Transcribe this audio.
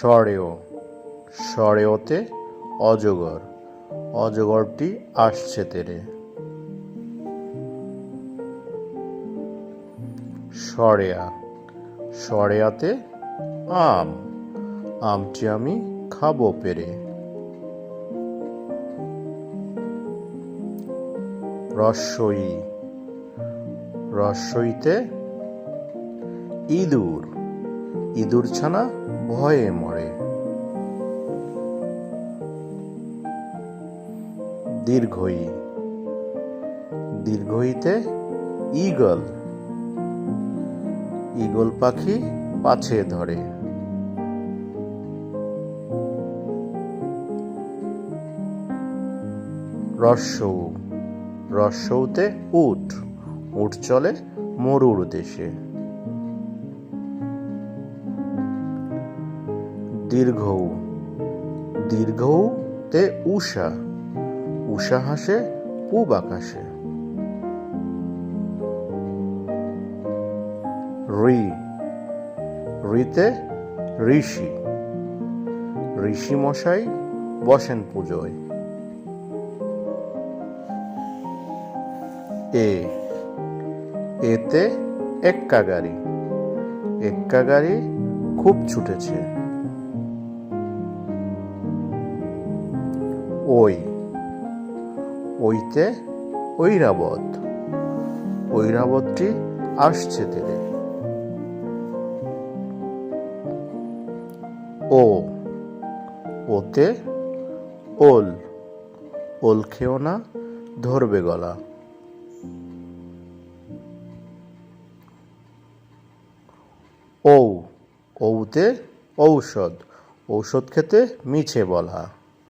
সরেও সরেওতে অজগর। অজগরটি আসছে তেরে। সরেয়া। সরেয়াতে আম। আমটি আমি খাব পেরে। রসই। রসইতে ইঁদুর। ইঁদুর ছানা ভয়ে মরে। দীর্ঘই। দীর্ঘইতে ঈগল। ঈগল পাখি পাছে ধরে। রস্যৌ রস্যৌতে উট। উট চলে মরুর দেশে। দীর্ঘৌ। তে উষা। উষা হাসে, পূব আকাশে। ঋ ঋতে ঋষি। ঋষি মশাই বসেন পুজোয়। এ। এতে এক্কা গাড়ি এক্কা গাড়ি খুব ছুটেছে। ওই। ওইতে ঐরাবত। ঐরাবতটি আসছে তেরে। ও। ওতে ওল। ওল খেও না, ধরবে গলা। ঔ। ঔতে ঔষধ। ঔষধ খেতে মিছে বলা।